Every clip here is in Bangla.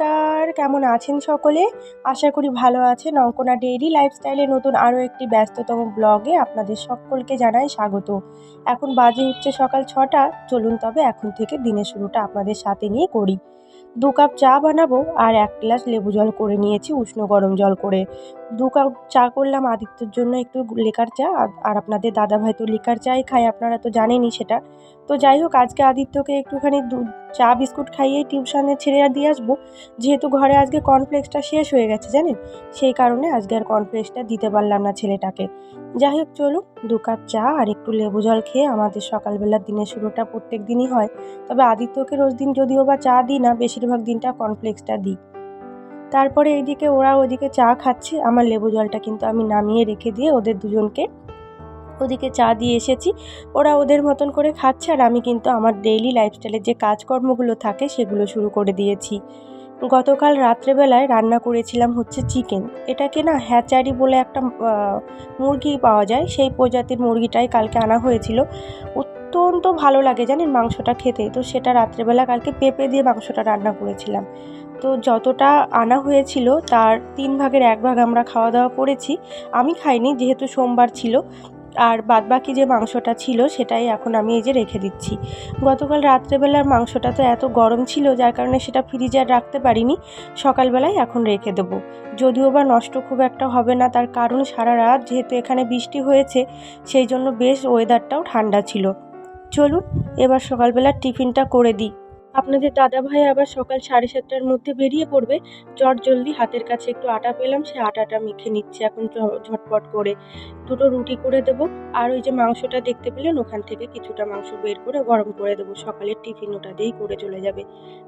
নমস্কার, কেমন আছেন সকলে? আশা করি ভালো আছেন। অঙ্কনা ডেইলি লাইফস্টাইলে নতুন আরও একটি ব্যস্ততম ব্লগে আপনাদের সকলকে জানাই স্বাগত। এখন বাজে হচ্ছে সকাল ছটা। চলুন তবে এখন থেকে দিনের শুরুটা আপনাদের সাথে নিয়ে করি। দু কাপ চা বানাবো আর এক গ্লাস লেবু জল করে নিয়েছি উষ্ণ গরম জল করে। দু কাপ চা করলাম, আদিত্যর জন্য একটু লিকার চা, আর- আপনাদের দাদাভাই তো লেকার চাই খায়, আপনারা তো জানেনই সেটা। তো যাই হোক, আজকে আদিত্যকে একটুখানি দু, চা বিস্কুট খাইয়েই টিউশনে ছেড়ে দিয়ে আসব। যেহেতু ঘরে আজকে কর্নফ্লেক্সটা শেষ হয়ে গেছে, জানেন? সেই কারণে আজকে আর কর্নফ্লেক্সটা দিতে পারলাম না ছেলেটাকে। যাই হোক, চলুন, দু কাপ চা আর একটু লেবু জল খেয়ে আমাদের সকালবেলার দিনের শুরুটা প্রত্যেক দিনই হয়। তবে আদিত্যকে রোজ দিন যদিও বা চা দিই না, বেশিরভাগ দিনটা কর্নফ্লেক্সটা দিই। তারপরে এইদিকে ওরা ওদিকে চা খাচ্ছে। আমার লেবু জলটা কিন্তু আমি নামিয়ে রেখে দিয়ে ওদের দুজনকে ওদিকে চা দিয়ে এসেছি। ওরা ওদের মতন করে খাচ্ছে আর আমি কিন্তু আমার ডেইলি লাইফস্টাইলের যে কাজকর্মগুলো থাকে সেগুলো শুরু করে দিয়েছি। গতকাল রাত্রেবেলায় রান্না করেছিলাম হচ্ছে চিকেন। এটাকে না হ্যাচারি বলে একটা মুরগি পাওয়া যায়। সেই প্রজাতির মুরগিটাই কালকে আনা হয়েছিল। অত্যন্ত ভালো লাগে জানেন মাংসটা খেতে। তো সেটা রাত্রেবেলা কালকে পেঁপে দিয়ে মাংসটা রান্না করেছিলাম। তো যতটা আনা হয়েছিল তার তিন ভাগের এক ভাগ আমরা খাওয়া দাওয়া করেছি। আমি খাইনি যেহেতু সোমবার ছিল। আর বাদবাকি যে মাংসটা ছিল সেটাই এখন আমি এই যে রেখে দিচ্ছি। গতকাল রাত্রেবেলার মাংসটা তো এত গরম ছিল যার কারণে সেটা ফ্রিজে আর রাখতে পারিনি। সকালবেলায় এখন রেখে দেবো। যদিও বা নষ্ট খুব একটা হবে না, তার কারণ সারা রাত যেহেতু এখানে বৃষ্টি হয়েছে, সেই জন্য বেশ ওয়েদারটাও ঠান্ডা ছিল। চলুন, এবার সকালবেলার টিফিনটা করে দিই। আপনাদের দাদা ভাই আবার সকাল সাড়ে সাতটার মধ্যে বেরিয়ে পড়বে। চট জলদি হাতের কাছে একটু আটা পেলাম, সে আটাটা মেখে নিচ্ছে এখন ঝটপট করে। দুটো রুটি করে দেবো। আর ওই যে মাংসটা দেখতে পেলেন, ওখান থেকে কিছুটা মাংস বের করে গরম করে দেবো। সকালের টিফিন ওটা দিয়েই করে চলে যাবে।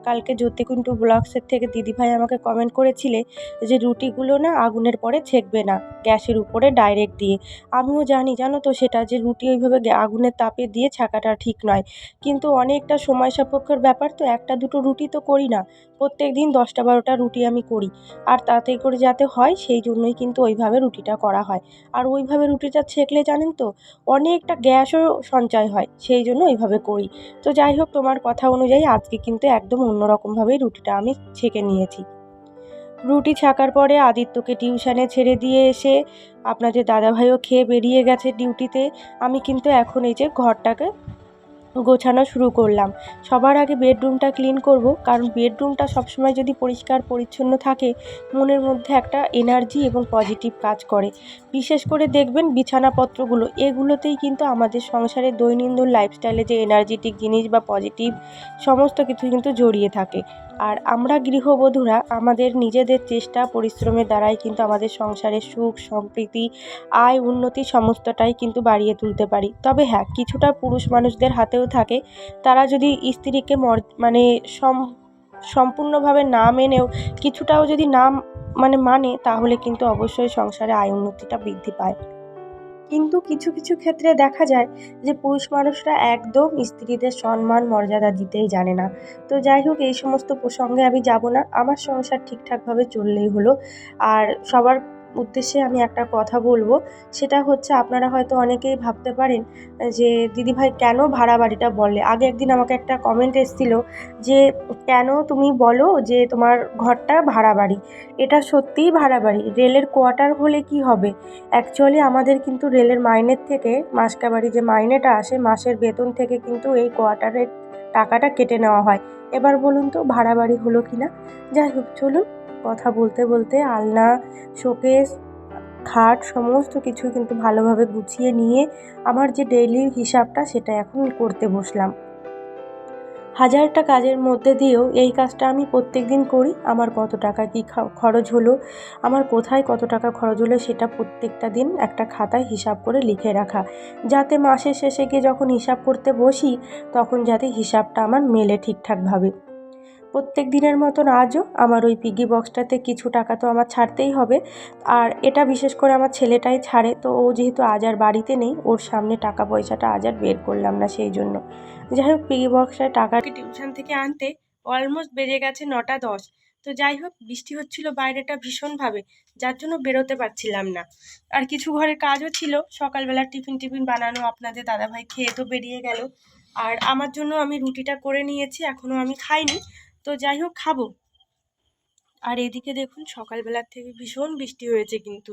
কালকে জ্যোতিকুন্টু ব্লগসের থেকে দিদিভাই আমাকে কমেন্ট করেছিলে যে রুটিগুলো না আগুনের পরে ছেঁকবে না, গ্যাসের উপরে ডাইরেক্ট দিয়ে। আমিও জানি, জানো তো সেটা যে রুটি ওইভাবে আগুনের তাপে দিয়ে ছাকাটা ঠিক নয়। কিন্তু অনেকটা সময় সাপেক্ষের ব্যাপার তো, একটা দুটো রুটি তো করি না। প্রত্যেক দিন দশটা বারোটা রুটি আমি করি। আর তাতে করে যাতে হয়, সেই জন্যই কিন্তু ওইভাবে রুটিটা করা হয়। আর ওইভাবে রুটিটা ছেঁকলে জানেন তো, অনেকটা গ্যাসও সঞ্চয় হয়, সেই জন্য ওইভাবে করি। তো যাই হোক, তোমার কথা অনুযায়ী আজকে কিন্তু একদম অন্যরকমভাবেই রুটিটা আমি ছেঁকে নিয়েছি। রুটি ছাকার পরে আদিত্যকে টিউশানে ছেড়ে দিয়ে এসে আপনাদের দাদাভাইও খেয়ে বেরিয়ে গেছে ডিউটিতে। আমি কিন্তু এখন এই যে ঘরটাকে গোছানো শুরু করলাম। সবার আগে বেডরুমটা ক্লিন করব, কারণ বেডরুমটা সবসময় যদি পরিষ্কার, পরিচ্ছন্ন থাকে, মনের মধ্যে একটা এনার্জি এবং পজিটিভ কাজ করে। বিশেষ করে দেখবেন বিছানাপত্রগুলো, এগুলোতেই কিন্তু আমাদের সংসারে দৈনন্দিন লাইফস্টাইলে যে এনার্জেটিক জিনিস বা পজিটিভ সমস্ত কিছু কিন্তু জড়িয়ে থাকে। আর আমরা গৃহবধূরা আমাদের নিজেদের চেষ্টা, পরিশ্রমের দ্বারাই কিন্তু আমাদের সংসারের সুখ, সম্প্রীতি, আয়, উন্নতি সমস্তটাই কিন্তু বাড়িয়ে তুলতে পারি। তবে হ্যাঁ কিছুটা পুরুষ মানুষদের হাতেও থাকে। তারা যদি স্ত্রীকে মর মানে সম, সম্পূর্ণভাবে না মেনেও কিছুটাও যদি না মানে মানে তাহলে কিন্তু অবশ্যই সংসারে আয় উন্নতিটা বৃদ্ধি পায়। কিন্তু কিছু কিছু ক্ষেত্রে দেখা যায় যে পুরুষ মানুষরা একদম স্ত্রীদের সম্মান, মর্যাদা দিতেই জানে না। তো যাই হোক, এই সমস্ত প্রসঙ্গে আমি যাব না। আমার সংসার ঠিকঠাকভাবে চললেই হলো। আর সবার উদ্দেশ্যে আমি একটা কথা বলব। সেটা হচ্ছে আপনারা হয়তো অনেকেই ভাবতে পারেন, যে দিদিভাই কেন ভাড়া বাড়িটা বললে আগে একদিন আমাকে একটা কমেন্ট এসেছিল যে, কেন তুমি বলো যে তোমার ঘরটা ভাড়া বাড়ি? এটা সত্যিই ভাড়া বাড়ি? রেলের কোয়ার্টার হলে কি হবে? অ্যাকচুয়ালি আমাদের কিন্তু রেলের মাইনের থেকে মাসকাবারি যে মাইনেটা আসে, মাসের বেতন থেকে কিন্তু এই কোয়ার্টারের টাকাটা কেটে নেওয়া হয়। এবার বলুন তো, ভাড়া বাড়ি হলো কি না যাই হোক, চলুন। কথা বলতে বলতে আলনা, শোকেস, খাট সমস্ত কিছু কিন্তু ভালোভাবে গুছিয়ে নিয়ে আমার যে ডেইলি হিসাবটা সেটা এখন করতে বসলাম। হাজারটা কাজের মধ্যে দিয়েও এই কাজটা আমি প্রত্যেক দিন করি। আমার কত টাকা কী খরচ হলো, আমার কোথায় কত টাকা খরচ হলো সেটা প্রত্যেকটা দিন একটা খাতায় হিসাব করে লিখে রাখা। যাতে মাসের শেষে গিয়ে যখন হিসাব করতে বসি, তখন যাতে হিসাবটা আমার মেলে ঠিকঠাকভাবে। প্রত্যেক দিনের মতন আজও আমার ওই পিগি বক্সটাতে কিছু টাকা তো আমার ছাড়তেই হবে। আর এটা বিশেষ করে আমার ছেলেটাই ছাড়ে, তো ও যেহেতু আজ আর বাড়িতে নেই, ওর সামনে টাকা পয়সাটা আজ আর বের করলাম না সেই জন্য। যাই হোক পিগি বক্সটায় টাকা টিউশন থেকে আনতে অলমোস্ট বেজে গেছে নটা দশ। তো যাই হোক, বৃষ্টি হচ্ছিল বাইরেটা ভীষণভাবে, যার জন্য বেরোতে পারছিলাম না। আর কিছু ঘরের কাজও ছিল সকালবেলা টিফিন টিফিন বানানো আপনাদের দাদাভাই খেয়ে তো বেরিয়ে গেল। আর আমার জন্য আমি রুটিটা করে নিয়েছি, এখনও আমি খাইনি। তো যাই হোক, খাব। আর এদিকে দেখুন, সকালবেলার থেকে ভীষণ বৃষ্টি হয়েছে কিন্তু।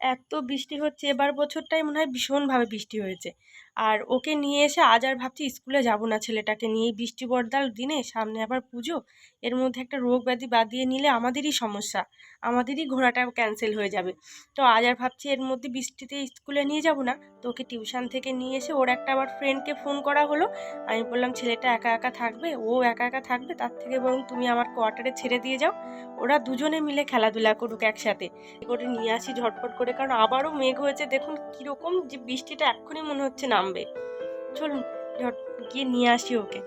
এত বৃষ্টি হচ্ছে, এবার বছরটাই মনে হয় ভীষণভাবে বৃষ্টি হয়েছে। আর ওকে নিয়ে এসে আজ আর ভাবছি স্কুলে যাব না ছেলেটাকে নিয়ে। এই বৃষ্টি বর্দার দিনে সামনে আবার পুজো। এর মধ্যে একটা রোগ ব্যাধি বাদিয়ে নিলে আমাদেরই সমস্যা। আমাদেরই ঘোরাটা ক্যান্সেল হয়ে যাবে। তো আজ আর ভাবছি এর মধ্যে বৃষ্টিতে স্কুলে নিয়ে যাব না। তো ওকে টিউশন থেকে নিয়ে এসে ওর একটা আবার ফ্রেন্ডকে ফোন করা হলো। আমি বললাম, ছেলেটা একা একা থাকবে? ও একা একা থাকবে? তার থেকে বরং তুমি আমার কোয়ার্টারে ছেড়ে দিয়ে যাও। ওরা দুজনে মিলে খেলাধুলা করুক একসাথে। করে নিয়ে আসি ঝটপট করে। কারণ আবারও মেঘ হয়েছে। দেখুন কীরকম যে বৃষ্টিটা এক্ষুনি মনে হচ্ছে নামবে চলুন ঝট গিয়ে নিয়ে আসি ওকে।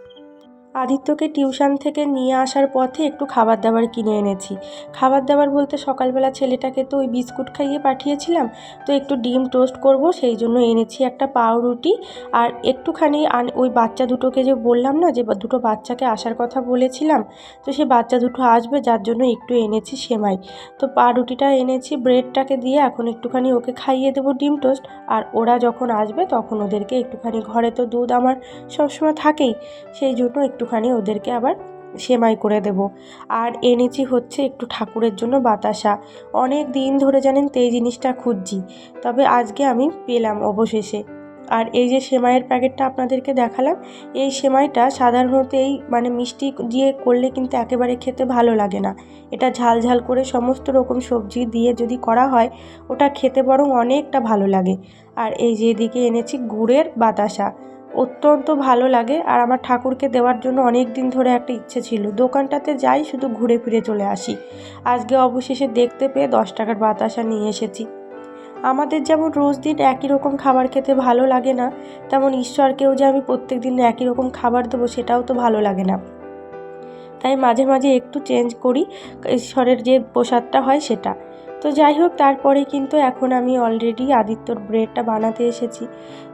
আদিত্যকে টিউশন থেকে নিয়ে আসার পথে একটু খাবার দাবার কিনে এনেছি। খাবার দাবার বলতে সকালবেলা ছেলেটাকে তো ওই বিস্কুট খাইয়ে পাঠিয়েছিলাম, তো একটু ডিম টোস্ট করব, সেই জন্য এনেছি একটা পাউরুটি। আর একটুখানি ওই বাচ্চা দুটোকে যে বললাম না, যে দুটো বাচ্চাকে আসার কথা বলেছিলাম, তো সে বাচ্চা দুটো আসবে, যার জন্য একটু এনেছি সেমাই। তো পাউরুটিটা এনেছি, ব্রেডটাকে দিয়ে এখন একটুখানি ওকে খাইয়ে দেবো ডিম টোস্ট। আর ওরা যখন আসবে, তখন ওদেরকে একটুখানি ঘরে তো দুধ আমার সবসময় থাকেই, সেই জন্য একটুখানি ওদেরকে আবার সেমাই করে দেব। আর এনেছি হচ্ছে একটু ঠাকুরের জন্য বাতাসা। অনেক দিন ধরে জানেন তো এই জিনিসটা খুঁজছি। তবে আজকে আমি পেলাম অবশেষে। আর এই যে সেমাইয়ের প্যাকেটটা আপনাদেরকে দেখালাম, এই সেমাইটা সাধারণত এই মানে মিষ্টি দিয়ে করলে কিন্তু একেবারে খেতে ভালো লাগে না। এটা ঝাল ঝাল করে সমস্ত রকম সবজি দিয়ে যদি করা হয়, ওটা খেতে বরং অনেকটা ভালো লাগে। আর এই যে এদিকে এনেছি গুড়ের বাতাসা। অত্যন্ত ভালো লাগে আর আমার ঠাকুরকে দেওয়ার জন্য অনেক দিন ধরে একটা ইচ্ছে ছিল। দোকানটাতে যাই, শুধু ঘুরে ফিরে চলে আসি। আজকে অবশেষে দেখতে পেয়ে দশ টাকার বাতাসা নিয়ে এসেছি। আমাদের যেমন রোজ দিন একই রকম খাবার খেতে ভালো লাগে না, তেমন ঈশ্বরকেও যে আমি প্রত্যেক দিন একই রকম খাবার দেবো সেটাও তো ভালো লাগে না। তাই মাঝে মাঝে একটু চেঞ্জ করি, ঈশ্বরের যে প্রসাদটা হয় সেটা। তো যাই হোক, তারপরে কিন্তু এখন আমি অলরেডি আদিত্যর ব্রেডটা বানাতে এসেছি।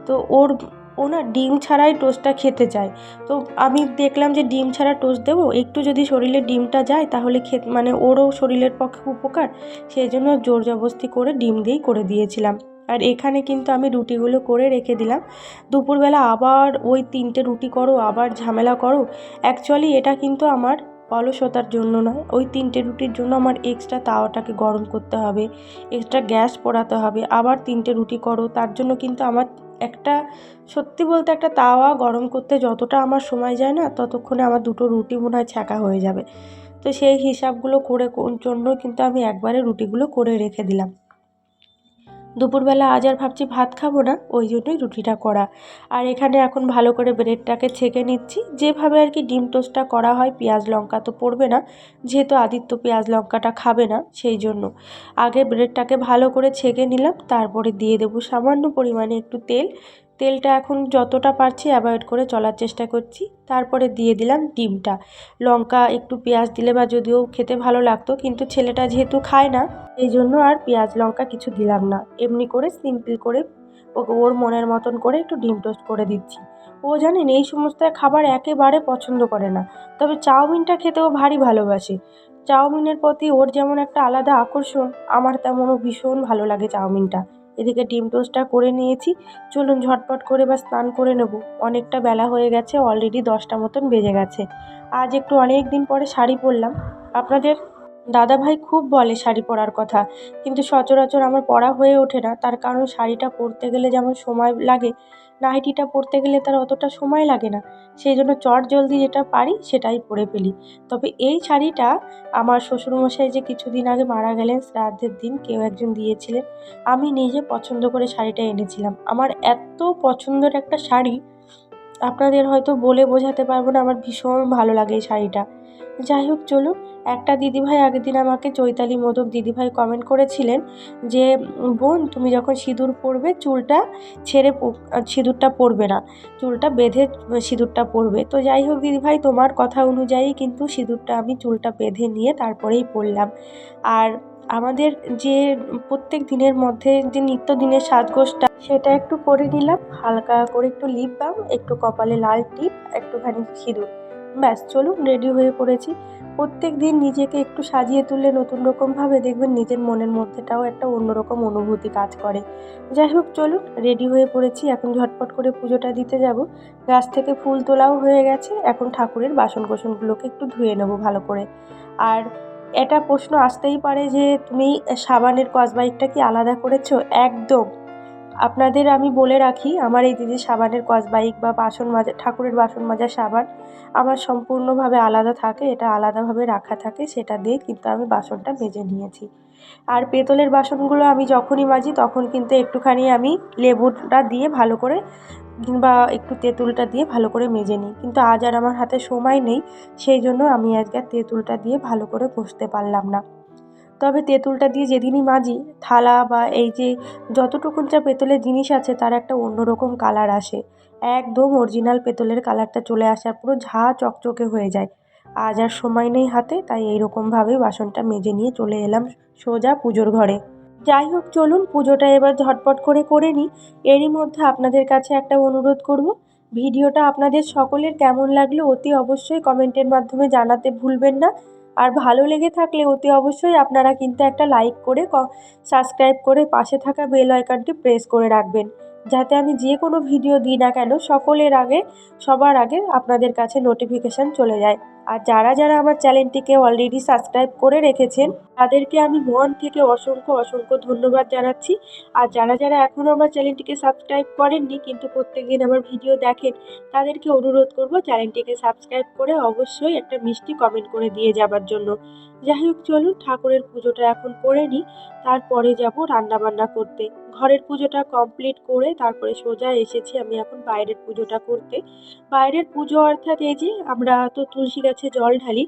তো ওর ও না ডিম ছাড়াই টোস্টটা খেতে চায়। তো আমি দেখলাম যে ডিম ছাড়া টোস্ট দেবো, একটু যদি শরীরে ডিমটা যায় তাহলে খেত মানে ওরও শরীরের পক্ষে উপকার। সেই জন্য জোর জবস্তি করে ডিম দিয়েই করে দিয়েছিলাম। আর এখানে কিন্তু আমি রুটিগুলো করে রেখে দিলাম। দুপুরবেলা আবার ওই তিনটে রুটি করো, আবার ঝামেলা করো। অ্যাকচুয়ালি এটা কিন্তু আমার অলসতার জন্য নয়। ওই তিনটে রুটির জন্য আমার এক্সট্রা তাওয়াটাকে গরম করতে হবে, এক্সট্রা গ্যাস পোড়াতে হবে, আবার তিনটে রুটি করো। তার জন্য কিন্তু আমার একটা, সত্যি বলতে একটা তাওয়া গরম করতে যতটা আমার সময় যায় না, ততক্ষণে আমার দুটো রুটি মনে হয় ছ্যাঁকা হয়ে যাবে। তো সেই হিসাবগুলো করে জন্য কিন্তু আমি একবারে রুটিগুলো করে রেখে দিলাম। দুপুরবেলা আজ আর ভাবছি ভাত খাব না, ওই জন্যই রুটিটা করা। আর এখানে এখন ভালো করে ব্রেডটাকে ছেঁকে নিচ্ছি। যেভাবে আর কি ডিম টোস্টটা করা হয়, পেঁয়াজ লঙ্কা তো পড়বে না, যেহেতু আদিত্য পেঁয়াজ লঙ্কাটা খাবে না, সেই জন্য। আগে ব্রেডটাকে ভালো করে ছেঁকে নিলাম, তারপরে দিয়ে দেবো সামান্য পরিমাণে একটু তেল তেলটা এখন যতটা পারছি অ্যাভয়েড করে চলার চেষ্টা করছি। তারপরে দিয়ে দিলাম ডিমটা। লঙ্কা, একটু পেঁয়াজ দিলে বা যদিও খেতে ভালো লাগতো, কিন্তু ছেলেটা যেহেতু খায় না এই জন্য আর পেঁয়াজ, লঙ্কা কিছু দিলাম না। এমনি করে সিম্পল করে ওকে ওর মনের মতন করে একটু ডিম টোস্ট করে দিচ্ছি। ও জানেন, এই সমস্ত খাবার একেবারে পছন্দ করে না। তবে চাউমিনটা খেতেও ভারী ভালোবাসে। চাউমিনের প্রতি ওর যেমন একটা আলাদা আকর্ষণ, আমার তেমনও ভীষণ ভালো লাগে চাউমিনটা। এদিকে ডিম টোস্টটা করে নিয়েছি। চলুন ঝটপট করে বা স্নান করে নেব। অনেকটা বেলা হয়ে গেছে অলরেডি দশটা মতন বেজে গেছে। আজ একটু অনেক দিন পরে শাড়ি পরলাম। আপনাদের দাদাভাই খুব বলে শাড়ি পরার কথা, কিন্তু সচরাচর আমার পরা হয়ে ওঠে না। তার কারণ শাড়িটা পরতে গেলে যেমন সময় লাগে নাইটিটা পরতে গেলে তার অতটা সময় লাগে না। সেই জন্য চট জলদি যেটা পারি সেটাই পরে ফেলি। তবে এই শাড়িটা আমার শ্বশুরমশাই যে কিছুদিন আগে মারা গেলেন, শ্রাদ্ধের দিন কেউ একজন দিয়েছিলেন, আমি নিজে পছন্দ করে শাড়িটা এনেছিলাম। আমার এত পছন্দের একটা শাড়ি, আপনাদের হয়তো বলে বোঝাতে পারব না, আমার ভীষণ ভালো লাগে এই শাড়িটা। যাই হোক, চলুন। একটা দিদিভাই আগের দিন আমাকে চৈতালি মোদক দিদিভাই কমেন্ট করেছিলেন যে, বোন, তুমি যখন সিঁদুর পরবে, চুলটা ছেড়ে সিঁদুরটা পরবে না। চুলটা বেঁধে, সিঁদুরটা পরবে। তো যাই হোক দিদিভাই, তোমার কথা অনুযায়ী কিন্তু সিঁদুরটা আমি চুলটা বেঁধে নিয়ে তারপরেই পরলাম। আর আমাদের যে প্রত্যেক দিনের মধ্যে যে নিত্য নিত্যদিনের সাজগোজটা, সেটা একটু করে নিলাম। হালকা করে একটু লিপ বাম একটু কপালে লাল টিপ একটুখানি সিঁদুর। ব্যাস, চলুন রেডি হয়ে পড়েছি। প্রত্যেক দিন নিজেকে একটু সাজিয়ে তুললে নতুন রকমভাবে দেখবেন নিজের মনের মধ্যেটাও একটা অন্যরকম অনুভূতি কাজ করে। যাই হোক, চলুন রেডি হয়ে পড়েছি। এখন ঝটপট করে পুজোটা দিতে যাব। গাছ থেকে ফুল তোলাও হয়ে গেছে। এখন ঠাকুরের বাসন কোসনগুলোকে একটু ধুয়ে নেব ভালো করে। আর এটা প্রশ্ন আসতেই পারে যে, তুমি সাবানের কসবাইকটা কি আলাদা করেছ? একদম। আপনাদের আমি বলে রাখি, আমার এই যে সাবানের কসবাইক বা বাসন মাজা, ঠাকুরের বাসন মাজার সাবান আমার সম্পূর্ণভাবে আলাদা থাকে, এটা আলাদাভাবে রাখা থাকে, সেটা দিয়ে কিন্তু আমি বাসনটা মেজে নিয়েছি। আর পেতলের বাসনগুলো আমি যখনই মাজি, তখন কিন্তু একটুখানি আমি লেবুটা দিয়ে ভালো করে কিংবা একটু তেঁতুলটা দিয়ে ভালো করে মেজে নিই। কিন্তু আজ আর আমার হাতে সময় নেই, সেই জন্য আমি আজকে তেঁতুলটা দিয়ে ভালো করে ঘষতে পারলাম না। তবে তেঁতুলটা দিয়ে যেদিনই মাজি, থালা বা এই যে যতটুকুন যা পেতলের জিনিস আছে, তার একটা অন্যরকম কালার আসে। একদম অরিজিনাল পেতলের কালারটা চলে আসে আর পুরো ঝা চকচকে হয়ে যায়। আজ আর সময় নেই হাতে, তাই এইরকমভাবেই বাসনটা মেজে নিয়ে চলে এলাম সোজা পুজোর ঘরে। যাই হোক, চলুন পুজোটা এবার ঝটপট করে করে নিই। এরই মধ্যে আপনাদের কাছে একটা অনুরোধ করব। ভিডিওটা আপনাদের সকলের কেমন লাগল, অতি অবশ্যই কমেন্টের মাধ্যমে জানাতে ভুলবেন না। আর ভালো লেগে থাকলে অতি অবশ্যই আপনারা কিন্তু একটা লাইক করে সাবস্ক্রাইব করে পাশে থাকা বেল আইকনটি প্রেস করে রাখবেন। যাতে আমি যে কোনো ভিডিও দিই না কেন, সকলের আগে, সবার আগে আপনাদের কাছে নোটিফিকেশান চলে যায়। আর যারা যারা আমার চ্যানেলটিকে অলরেডি সাবস্ক্রাইব করে রেখেছেন, তাদেরকে আমি মন থেকে অসংখ্য অসংখ্য ধন্যবাদ জানাচ্ছি। আর যারা যারা এখনও আমার চ্যানেলটিকে সাবস্ক্রাইব করেননি কিন্তু প্রত্যেক দিন আমার ভিডিও দেখেন, তাদেরকে অনুরোধ করব চ্যানেলটিকে সাবস্ক্রাইব করে অবশ্যই একটা মিষ্টি কমেন্ট করে দিয়ে যাবার জন্য। যাই হোক, চলুন ঠাকুরের পুজোটা এখন করে নিই, তারপরে যাব রান্নাবান্না করতে। ঘরের পুজোটা কমপ্লিট করে তারপরে সোজা এসেছি আমি এখন বাইরের পুজোটা করতে। বাইরের পুজো অর্থাৎ এই যে আমরা তো তুলসী গাছে জল ঢালি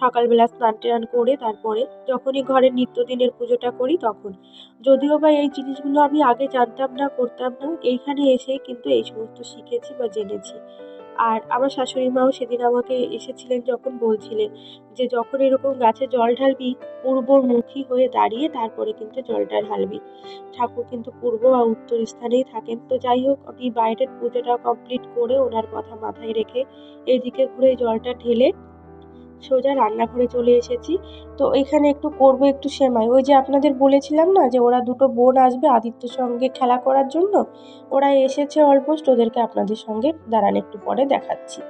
সকালবেলা স্নান টান করে তারপরে যখনই ঘরের নিত্যদিনের পুজোটা করি তখন। যদিও বা এই জিনিসগুলো আমি আগে জানতাম না, করতাম না, এইখানে এসে কিন্তু এই সমস্ত শিখেছি বা জেনেছি। আর আমার শাশুড়ি মাও সেদিন আমাকে এসেছিলেন যখন বলছিলেন যে যখন এরকম গাছে জল ঢালবি পূর্বমুখী হয়ে দাঁড়িয়ে তারপরে কিন্তু জলটা ঢালবি। ঠাকুর কিন্তু পূর্ব বা উত্তর স্থানেই থাকেন। তো যাই হোক, আমি বাইরের পুজোটা কমপ্লিট করে ওনার কথা মাথায় রেখে এদিকে ঘুরে জলটা ঢেলে সোজা রান্নাঘরে চলে এসেছি। তো এখানে একটু করব একটু সেমাই। ওই যে আপনাদের বলেছিলাম না যে ওরা দুটো বোন আসবে আদিত্যর সঙ্গে খেলা করার জন্য? ওরা এসেছে অলমোস্ট ওদেরকে আপনাদের সঙ্গে দাঁড়ান একটু পরে দেখাচ্ছি।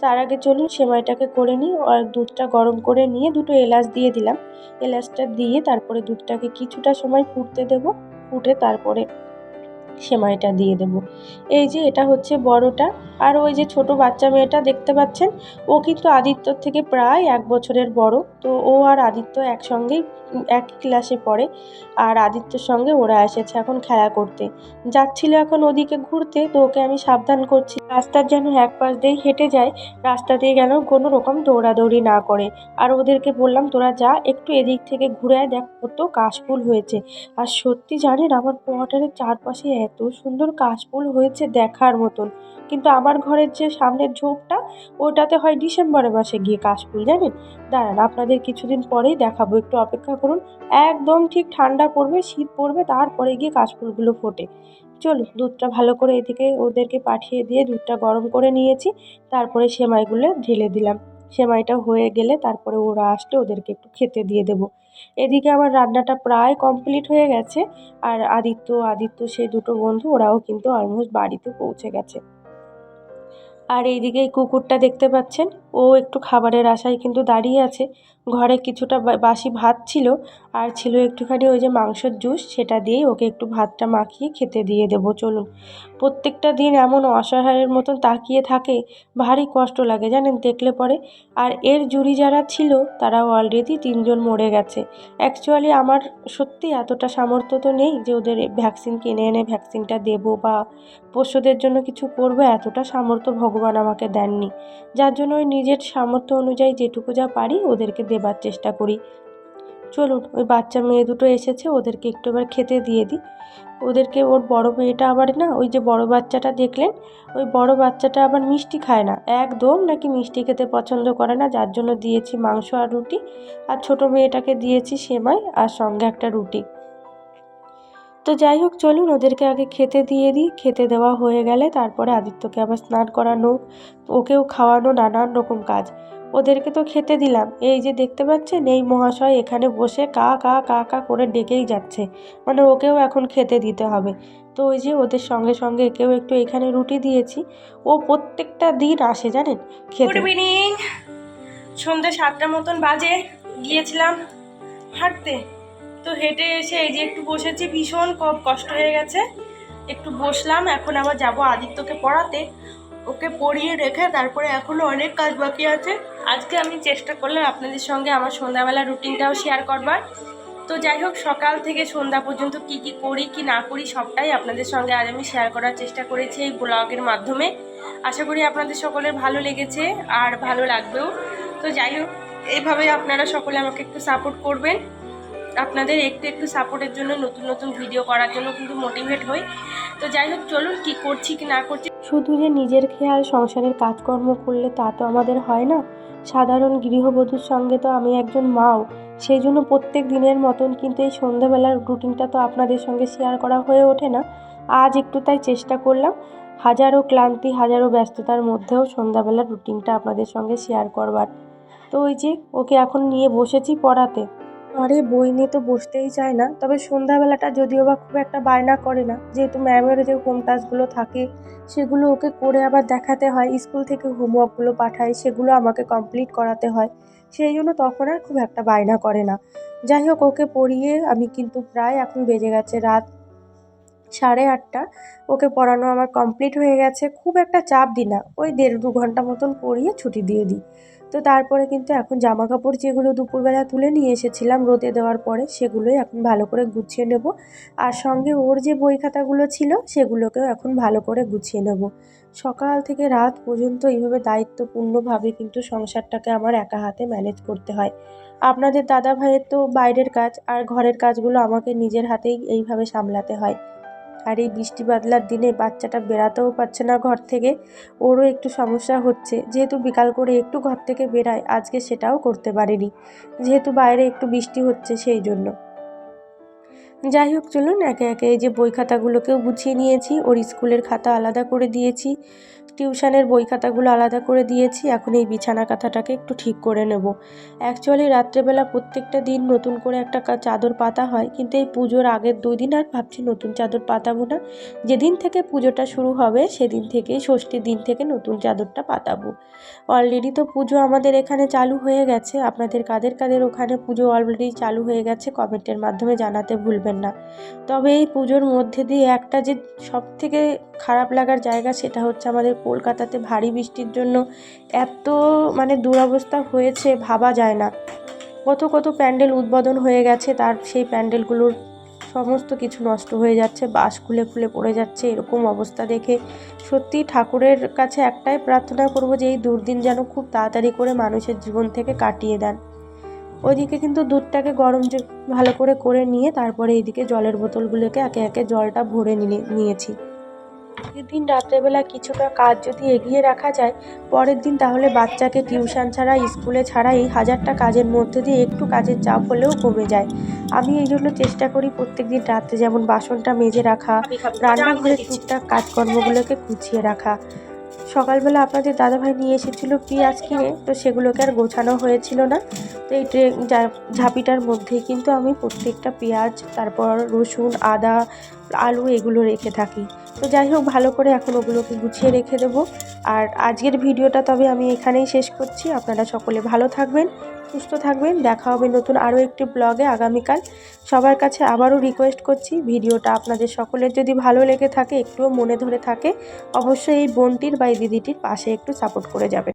তার আগে চলুন সেমাইটাকে করে নিই। আর দুধটা গরম করে নিয়ে দুটো এলাচ দিয়ে দিলাম। এলাচটা দিয়ে তারপরে দুধটাকে কিছুটা সময় ফুটতে দেবো। ফুটে তারপরে সেমাইটা দিয়ে দেবো। এই যে এটা হচ্ছে বড়টা, আর ওই যে ছোট বাচ্চা মেয়েটা দেখতে পাচ্ছেন, ও কিন্তু আদিত্যর থেকে প্রায় এক বছরের বড়। তো ও আর আদিত্য একসঙ্গেই এক ক্লাসে পড়ে, আর আদিত্যর সঙ্গে ওরা এসেছে এখন খেলা করতে। যাচ্ছিল এখন ওদিকে ঘুরতে, তো ওকে আমি সাবধান করছি। রাস্তার যেন এক পাশ দিয়েই হেঁটে যায়, রাস্তা দিয়ে যেন কোনো রকম দৌড়াদৌড়ি না করে। আর ওদেরকে বললাম, তোরা যা, একটু এদিক থেকে ঘুরে দেখ কত কাশফুল হয়েছে। আর সত্যি জানেন, আমার কোয়ার্টারের চারপাশে এত সুন্দর কাশফুল হয়েছে দেখার মতন। কিন্তু আমার ঘরের যে সামনের ঝোপটা, ওটাতে হয় ডিসেম্বরে মাসে গিয়ে কাশফুল, জানেন? দাঁড়ান, আপনাদের কিছুদিন পরেই দেখাবো। একটু অপেক্ষা করুন। একদম ঠিক ঠান্ডা পড়বে, শীত পড়বে, তারপরে গিয়ে কাশফুলগুলো ফোটে। চলুন, দুধটা ভালো করে এদিকে ওদেরকে পাঠিয়ে দিয়ে দুধটা গরম করে নিয়েছি। তারপরে সেমাইগুলো ঢেলে দিলাম। সেমাইটা হয়ে গেলে তারপরে ওরা আসলে ওদেরকে একটু খেতে দিয়ে দেবো। এদিকে আমার রান্নাটা প্রায় কমপ্লিট হয়ে গেছে, আর আদিত্য আদিত্য সেই দুটো বন্ধু, ওরাও কিন্তু অলমোস্ট বাড়িতে পৌঁছে গেছে। আর এইদিকে এই কুকুরটা দেখতে পাচ্ছেন, ও একটু খাবারের আশায় কিন্তু দাঁড়িয়ে আছে ঘরে কিছুটা বাসি ভাত ছিল আর ছিল একটুখানি ওই যে মাংসর জুস, সেটা দিয়েই ওকে একটু ভাতটা মাখিয়ে খেতে দিয়ে দেবো, চলুন। প্রত্যেকটা দিন এমন অসহায়ের মতন তাকিয়ে থাকে, ভারী কষ্ট লাগে জানেন দেখলে পরে। আর এর জুড়ি যারা ছিল তারা অলরেডি তিনজন মরে গেছে। অ্যাকচুয়ালি আমার সত্যি এতটা সামর্থ্য তো নেই যে ওদের ভ্যাকসিন কিনে এনে ভ্যাকসিনটা দেবো বা পোষ্যদের জন্য কিছু করব, এতটা সামর্থ্য ভগবান আমাকে দেননি। যার জন্য ওই নিজের সামর্থ্য অনুযায়ী যেটুকু যা পারি ওদেরকে দেবার চেষ্টা করি। চলুন, ওই বাচ্চা মেয়ে দুটো এসেছে, ওদেরকে একটু এবার খেতে দিয়ে দিই। ওদেরকে, ওর বড় মেয়েটা আবার না, ওই যে বড় বাচ্চাটা দেখলেন, ওই বড় বাচ্চাটা আবার মিষ্টি খায় না। একদম নাকি মিষ্টি খেতে পছন্দ করে না, যার জন্য দিয়েছি মাংস আর রুটি। আর ছোট মেয়েটাকে দিয়েছি সেমাই আর সঙ্গে একটা রুটি। তো যাই হোক, চলুন, ওদেরকে আগে খেতে দিয়ে দিই। খেতে দেওয়া হয়ে গেলে তারপরে আদিত্যকে আবার স্নান করানো, ওকেও খাওয়ানো নানান রকম কাজ। ওদেরকে তো খেতে দিলাম। এই যে দেখতে পাচ্ছেন, এই মহাশয় এখানে বসে কা কা কা কা করে ডেকেই যাচ্ছে। মানে ওকেও এখন খেতে দিতে হবে। তো ওই যে ওদের সঙ্গে সঙ্গে একেও একটু এখানে রুটি দিয়েছি। ও প্রত্যেকটা দিন আসে, জানেন? খেতে। সন্ধ্যে সাতটার মতন বাজে, গিয়েছিলাম হাঁটতে। তো হেঁটে এসে এই যে একটু বসেছি, ভীষণ কষ্ট হয়ে গেছে। একটু বসলাম, এখন আবার যাব আদিত্যকে পড়াতে। ওকে পড়িয়ে রেখে তারপরে এখনও অনেক কাজ বাকি আছে। আজকে আমি চেষ্টা করলাম আপনাদের সঙ্গে আমার সন্ধ্যাবেলা রুটিনটাও শেয়ার করবার। তো যাই হোক, সকাল থেকে সন্ধ্যা পর্যন্ত কি কি করি, কি না করি, সবটাই আপনাদের সঙ্গে আজ আমি শেয়ার করার চেষ্টা করেছি এই ব্লগের মাধ্যমে। আশা করি আপনাদের সকলের ভালো লেগেছে আর ভালো লাগবেও। তো যাই হোক, এইভাবে আপনারা সকলে আমাকে একটু সাপোর্ট করবেন। আপনাদের একটু একটু সাপোর্টের জন্য, নতুন নতুন ভিডিও করার জন্য কিন্তু মোটিভেট হই। তো যাই হোক, চলুন কি করছি, কি না করছি। শুধু যে নিজের খেয়াল সংসারের কাজকর্ম করলে তা তো আমাদের হয় না। সাধারণ গৃহবধূর সঙ্গে তো আমি একজন মাও সেই জন্য প্রত্যেক দিনের মতন কিন্তু এই সন্ধ্যাবেলার রুটিনটা তো আপনাদের সঙ্গে শেয়ার করা হয়ে ওঠে না। আজ একটু তাই চেষ্টা করলাম, হাজারো ক্লান্তি, হাজারো ব্যস্ততার মধ্যেও সন্ধ্যাবেলার রুটিনটা আপনাদের সঙ্গে শেয়ার করবার। তো ওই যে, ওকে এখন নিয়ে বসেছি পড়াতে। আরে, বই নিয়ে তো বসতেই চায় না। তবে সন্ধ্যাবেলাটা যদিও বা খুব একটা বায়না করে না, যেহেতু ম্যামের যে হোম টাস্কগুলো থাকে, সেগুলো ওকে করে আবার দেখাতে হয়, স্কুল থেকে হোমওয়ার্কগুলো পাঠায়, সেগুলো আমাকে কমপ্লিট করাতে হয়। সেই জন্য তখন আর খুব একটা বায়না করে না। যাই হোক, ওকে পড়িয়ে আমি কিন্তু প্রায় এখন বেজে গেছে রাত সাড়ে আটটা। ওকে পড়ানো আমার কমপ্লিট হয়ে গেছে। খুব একটা চাপ দিই না, ওই দেড় দু ঘণ্টা মতন পড়িয়ে ছুটি দিয়ে দিই। তো তারপরে কিন্তু এখন জামা কাপড় যেগুলো দুপুরবেলা তুলে নিয়ে এসেছিলাম রোদে দেওয়ার পরে, সেগুলোই এখন ভালো করে গুছিয়ে নেব। আর সঙ্গে ওর যে বই খাতাগুলো ছিল, সেগুলোকেও এখন ভালো করে গুছিয়ে নেব। সকাল থেকে রাত পর্যন্ত এইভাবে দায়িত্বপূর্ণভাবে কিন্তু সংসারটাকে আমার একা হাতে ম্যানেজ করতে হয়। আপনাদের দাদা ভাইয়ের তো বাইরের কাজ, আর ঘরের কাজগুলো আমাকে নিজের হাতেই এইভাবে সামলাতে হয়। আর এই বৃষ্টি বাদলার দিনে বাচ্চাটা বেরাতেও পারছে না ঘর থেকে। ওরও একটু সমস্যা হচ্ছে। যেহেতু বিকাল করে একটু ঘর থেকে বেরায় আজকে সেটাও করতে পারেনি। যেহেতু বাইরে একটু বৃষ্টি হচ্ছে সেই জন্য। যাই হোক, চলুন একে একে এই যে বই খাতাগুলোকেও গুছিয়ে নিয়েছি। ওর স্কুলের খাতা আলাদা করে দিয়েছি, টিউশনের বই খাতাগুলো আলাদা করে দিয়েছি। এখন এই বিছানা কাঁথাটাকে একটু ঠিক করে নেব। অ্যাকচুয়ালি রাত্রেবেলা প্রত্যেকটা দিন নতুন করে একটা চাদর পাতা হয়, কিন্তু এই পুজোর আগের দুই দিন আর ভাবছি নতুন চাদর পাতাবো না। যেদিন থেকে পুজোটা শুরু হবে, সেদিন থেকেই ষষ্ঠীর দিন থেকে নতুন চাদরটা পাতাবো। অলরেডি তো পুজো আমাদের এখানে চালু হয়ে গেছে। আপনাদের কাদের কাদের ওখানে পুজো অলরেডি চালু হয়ে গেছে, কমেন্টের মাধ্যমে জানাতে ভুলবেন না। তবে এই পুজোর মধ্যে দিয়ে একটা যে সব থেকে খারাপ লাগার জায়গা সেটা হচ্ছে আমাদের কলকাতাতে ভারী বৃষ্টির জন্য এত মানে দুরবস্থা হয়েছে ভাবা যায় না। কত কত প্যান্ডেল উদ্বোধন হয়ে গেছে, তার সেই প্যান্ডেলগুলোর সমস্ত কিছু নষ্ট হয়ে যাচ্ছে বাস খুলে খুলে পড়ে যাচ্ছে, এরকম অবস্থা দেখে সত্যি ঠাকুরের কাছে একটাই প্রার্থনা করব যে এই দুর্দিন যেন খুব তাড়াতাড়ি করে মানুষের জীবন থেকে কাটিয়ে দেন। ওইদিকে কিন্তু দুধটাকে গরম যে ভালো করে করে নিয়ে তারপরে এইদিকে জলের বোতলগুলোকে একে একে জলটা ভরে নিয়ে নিয়েছি। আগের দিন রাত্রেবেলা কিছুটা কাজ যদি এগিয়ে রাখা যায় পরের দিন তাহলে বাচ্চাকে টিউশন ছাড়া স্কুলে ছাড়া এই হাজারটা কাজের মধ্যে দিয়ে একটু কাজের চাপ হলেও কমে যায়। আমি এই জন্য চেষ্টা করি প্রত্যেক দিন রাত্রে যেমন বাসনটা মেজে রাখা রান্নাঘরের টুকটাক কাজকর্মগুলোকে গুছিয়ে রাখা। সকালবেলা আপনাদের দাদাভাই নিয়ে এসেছিল পেঁয়াজ কিনে, তো সেগুলোকে আর গোছানো হয়েছিল না। তো এই ট্রে ঝাঁপিটার মধ্যেই কিন্তু আমি প্রত্যেকটা পেঁয়াজ, তারপর রসুন, আদা, আলু এগুলো রেখে থাকি। তো যাই হোক, ভালো করে এখন ওগুলোকে গুছিয়ে রেখে দেবো। আর আজকের ভিডিওটা তবে আমি এখানেই শেষ করছি। আপনারা সকলে ভালো থাকবেন। সুস্থ থাকবেন। দেখা হবে নতুন আরও একটি ব্লগে আগামীকাল। সবার কাছে আবারও রিকোয়েস্ট করছি, ভিডিওটা আপনাদের সকলের যদি ভালো লেগে থাকে, একটুও মনে ধরে থাকে, অবশ্যই এই বোনটির বা এই দিদিটির পাশে একটু সাপোর্ট করে যাবেন।